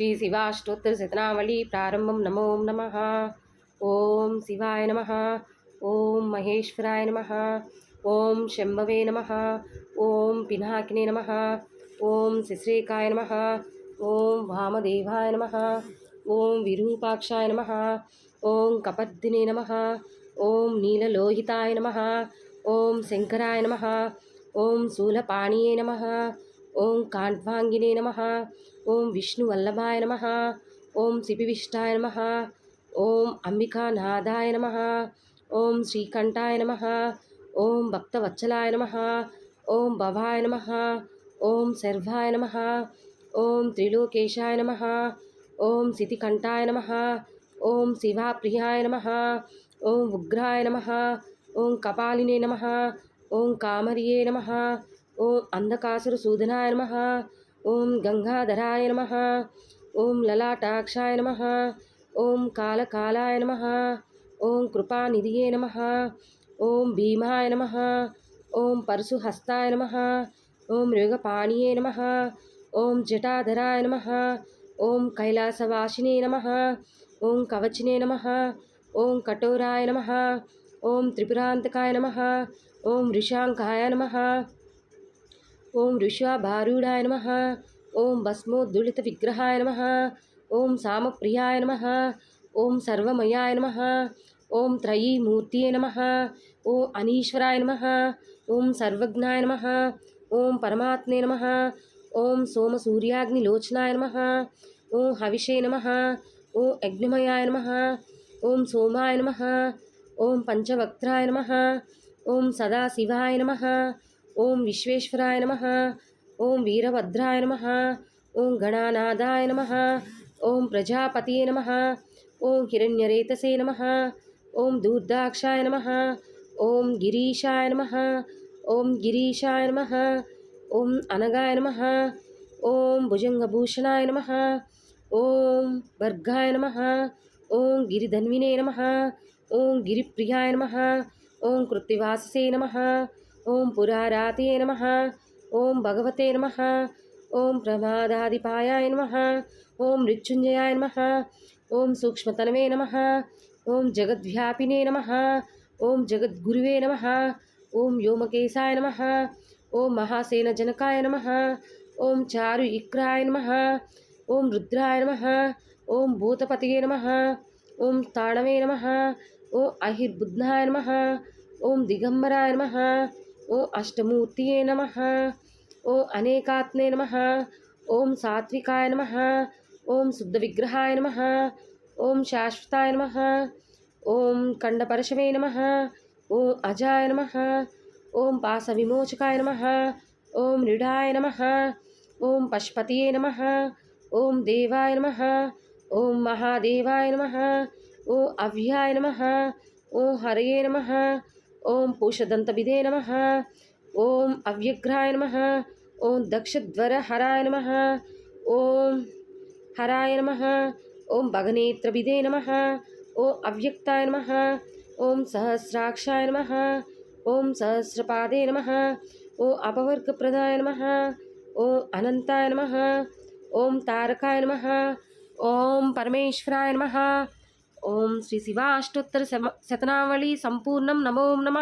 శ్రీ శివాష్టోత్తర శతనావళి ప్రారంభం నమో నమ ఓం శివాయ నమ ఓం మహేశ్వరాయ నమ ఓం శంభవే నమ ఓం పినాకినే నమ ఓం శిశ్రేకాయ నమ ఓం వామదేవాయ నమ ఓం విరూపాక్షాయ నమ ఓం కపర్దినే నమ ఓం నీలలోహితాయ నమ ఓం శంకరాయ నమ ఓం శూలపాణియే నమ ఓం కాండ్వాంగినే నమ ఓం విష్ణు వల్లభాయ నమ ఓం శిపివిష్టాయ నమ ఓం అంబికానాథాయ నమ ఓం శ్రీకంఠాయ నమ ఓం భక్తవత్సలాయ నమ ఓం భవాయ నమ ఓం సర్వాయ నమ ఓం త్రిలోకేశాయ నమ ఓం సితికంఠాయ నమ ఓం శివాప్రియాయ నమ ఓం ఉగ్రాయ నమ ఓం కపాలినే నమ ఓం కామరియే నమ ఓం అంధకాసురసూదనాయ నమ ఓం గంగాధరాయ నమ ఓం లలాటాక్షాయ నమ ఓం కాలకాలాయ నమ ఓం కృపానిధియే నమ ఓం భీమాయ నమ ఓం పరశుహస్తాయ నమ ఓం మృగపాణియే నమ ఓం జటాధరాయ నమ ఓం కైలాసవాసినే నమ ఓం కవచినే నమ ఓం కఠోరాయ నమ ఓం త్రిపురాంతకాయ నమ ఓం ఋషాంకాయ నమ ఓం ఋష్వాభారూఢాయ నమ ఓం భస్మోద్దుళిత విగ్రహాయ నమ ఓం సామప్రియాయ నమ ఓం సర్వమయాయ నమ ఓం త్రయీమూర్తియే నమ ఓం అనీశ్వరాయ నమ ఓం సర్వజ్ఞాయ నమ ఓం పరమాత్మే నమ ఓం సోమసూర్యాగ్నిలోచనాయ నమ ఓం హవిషే నమ ఓం అగ్నిమయాయ నమ ఓం సోమాయ నమ ఓం పంచవక్త్రాయ నమ ఓం సదాశివాయ నమ ఓం విశ్వేశ్వరాయ నమ ఓం వీరభద్రాయ నమ ఓం గణానాదాయ నమ ఓం ప్రజాపతి నమ ఓం హిరణ్యరేతసే నమ ఓం దూర్దాక్షాయ నమ ఓం గిరీశాయ నమ ఓం గిరీశాయ నమ ఓం అనగాయ నమ ఓం భుజంగభూషణాయ నమ ఓం భర్గాయ నమ ఓం గిరిధన్వినే నమ ఓం గిరిప్రియాయ నమ ఓం కృత్తివాససే నమ ఓం పురారాతే నమ ఓం భగవతే నమ ఓం ప్రమాదాదిపాయాయ నమ ఓం మృత్యుంజయాయ నమ ఓం సూక్ష్మతనవే నమ ఓం జగద్వ్యాపినే నమ ఓం జగద్గురువే నమ ఓం వ్యోమకేశాయ నమ ఓం మహాసేనజనకాయ నమ ఓం చారు ఇక్రాయ నమ ఓం రుద్రాయ నమ ఓం భూతపతియే నమ ఓం తాణవే నమ ఓం అహిర్బుద్ధాయ నమ ఓం దిగంబరాయ నమ ఓ అష్టమూర్తియే నమ. ఓ అనేకాత్మే నమ. ఓం సాత్వికాయ నమ. ఓం శుద్ధ విగ్రహాయ నమ. ఓం శాశ్వతాయ నమ. ఓం కండపరశవే నమ. ఓం అజాయ నమ. ఓం పాస విమోచకాయ నమ. ఓం మృడాయ నమ. ఓం పశుపతియే నమ. ఓం దేవాయ నమ. ఓం మహాదేవాయ నమ. ఓ అవ్యాయ నమ. ఓం హరయే నమ. ఓం పూషదంతవిదే నమ ఓం అవ్యఘ్రాయ నమ ఓం దక్షధ్వరహరాయ నమ ఓం హరాయ నమ ఓం భగనేత్రవిదే నమ ఓం అవ్యక్తాయ నమ ఓం సహస్రాక్షాయ నమ ఓం సహస్రపాదే నమ ఓం అపవర్గప్రదాయ నమ ఓం అనంతాయ నమ ఓం తారకాయ నమ ఓం పరమేశ్వరాయ నమ ఓం శ్రీ శివాష్టోత్తర శమ శతనావళి సంపూర్ణం నమో నమ.